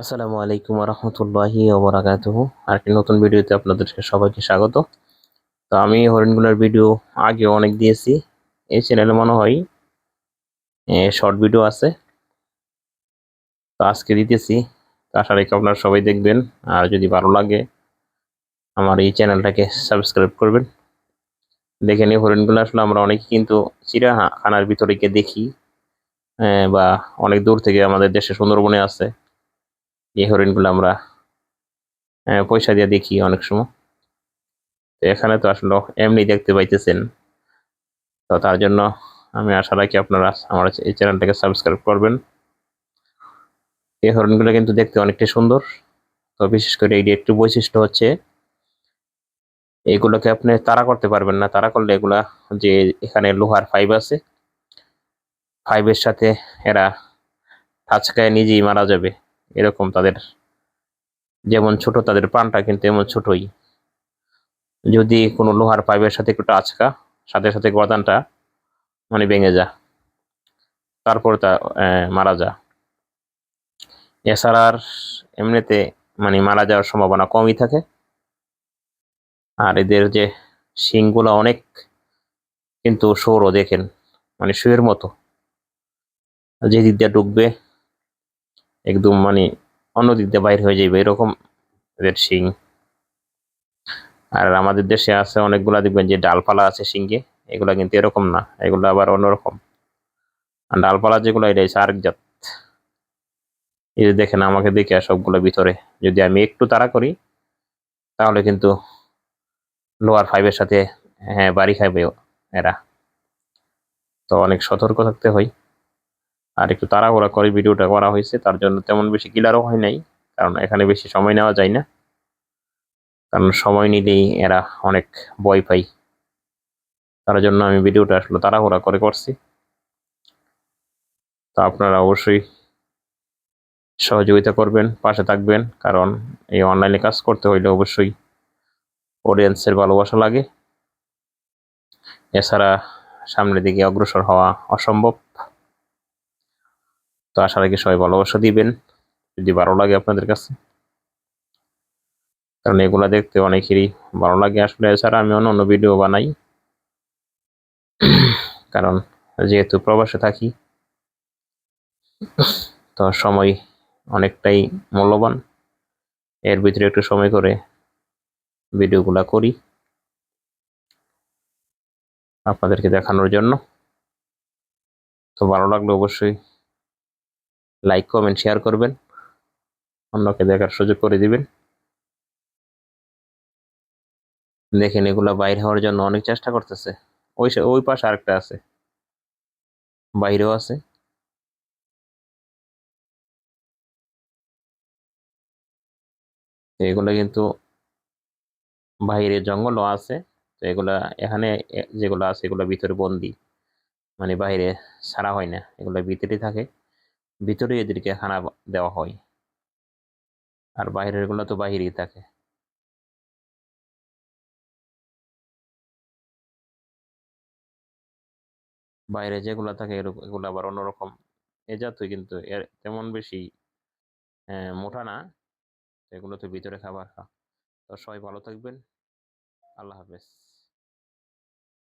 আসসালামু আলাইকুম রহমতুল্লাহি ওবরাকাতুহু। আরেকটি নতুন ভিডিওতে আপনাদেরকে সবাইকে স্বাগত। তো আমি হরিণগুলোর ভিডিও আগে অনেক দিয়েছি। এই চ্যানেলে মনে হয় শর্ট ভিডিও আছে। তো আজকে দিতেছি। আশা রেখে আপনারা সবাই দেখবেন। আর যদি ভালো লাগে, আমার এই চ্যানেলটাকে সাবস্ক্রাইব করবেন। দেখে নিই হরিণগুলো আসলে আমরা অনেক কিন্তু চিড়িয়াখানার ভিতরে গিয়ে দেখি বা অনেক দূর থেকে আমাদের দেশে সুন্দরবনে আছে। এই হরিণগুলো আমরা পয়সা দিয়ে দেখি অনেক সময়। তো এখানে তো আসলে এমনি দেখতে পাইতেছেন। তো তার জন্য আমি আশা রাখি আপনারা আমার এই চ্যানেলটাকে সাবস্ক্রাইব করবেন। এই হরিণগুলো কিন্তু দেখতে অনেকটাই সুন্দর। তো বিশেষ করে এই একটু বৈশিষ্ট্য হচ্ছে, এগুলোকে আপনি তারা করতে পারবেন না। তারা করলে এগুলা যে এখানে লোহার ফাইভ আছে ফাইভের সাথে এরা ঠাচকায় নিজেই মারা যাবে। এরকম তাদের, যেমন ছোট তাদের প্রাণটা কিন্তু এমন ছোটই। যদি কোনো লোহার পাইপের সাথে একটু আচকা সাথে সাথে গর্দানটা মানে ভেঙে যা, তারপর তা মারা যা। এছাড়া আর এমনিতে মানে মারা যাওয়ার সম্ভাবনা কমই থাকে। আর এদের যে শিংগুলো অনেক, কিন্তু সৌরও দেখেন মানে শুয়ের মতো। যে দিক দিয়ে ঢুকবে একদম মানে অন্য দিক দিয়ে বাইর হয়ে যাবে এরকম এদের শিং। আর আমাদের দেশে আছে অনেকগুলা, দেখবেন যে ডালপালা আছে শিঙ্গে, এগুলা কিন্তু এরকম না, এগুলো আবার অন্যরকম। আর ডালপালা যেগুলো, এটা হচ্ছে আরেক জাত। এই যে দেখেন, আমাকে দেখে সবগুলো ভিতরে। যদি আমি একটু তাড়া করি, তাহলে কিন্তু লোয়ার ফাইভের সাথে হ্যাঁ বাড়ি খাইবে এরা। তো অনেক সতর্ক থাকতে হয়। আর একটু তাড়াহুড়া করে ভিডিওটা করা হয়েছে, তার জন্য তেমন বেশি কিলারও হয় নাই, কারণ এখানে বেশি সময় নেওয়া যায় না। কারণ সময় নিলেই এরা অনেক ভয় পাই তার জন্য আমি ভিডিওটা আসলে তাড়াহুড়া করে করছি। তো আপনারা অবশ্যই সহযোগিতা করবেন, পাশে থাকবেন, কারণ এই অনলাইনে কাজ করতে হইলে অবশ্যই অডিয়েন্সের ভালোবাসা লাগে। এছাড়া সামনের দিকে অগ্রসর হওয়া অসম্ভব। তো আশা রাখি সবাই ভালোবাসা দিবেন। যদি ভালো লাগে আপনাদের কাছে। কারণ এগুলা দেখতে অনেকেরই ভালো লাগে। আসলে এছাড়া আমি অন্য অন্য ভিডিও বানাই। কারণ যেহেতু প্রবাসে থাকি, তো সময় অনেকটাই মূল্যবান। এর ভিতরে একটু সময় করে ভিডিওগুলা করি আপনাদেরকে দেখানোর জন্য। তো ভালো লাগলে অবশ্যই লাইক কমেন্ট শেয়ার করবেন। অন্যকে দেখার সুযোগ করে দিবেন। দেখেন, এগুলা বাইরে হওয়ার জন্য অনেক চেষ্টা করতেছে। ওই ওই পাশে আরেকটা আছে। বাইরেও আছে। এগুলা কিন্তু বাইরে জঙ্গলও আছে। তো এগুলা এখানে যেগুলো আছে, এগুলো ভিতরে বন্দি। মানে বাইরে ছাড়া হয় না। এগুলো ভিতরেই থাকে। ভিতরে এদেরকে খানা দেওয়া হয়। আর বাইরেরগুলো তো বাইরেই থাকে। বাইরে যেগুলো থাকে এগুলো আবার অন্যরকম। এ জাতই কিন্তু এর তেমন বেশি মোটা না। এগুলো তো ভিতরে খাবার খা তো সবাই ভালো থাকবেন। আল্লাহ হাফেজ।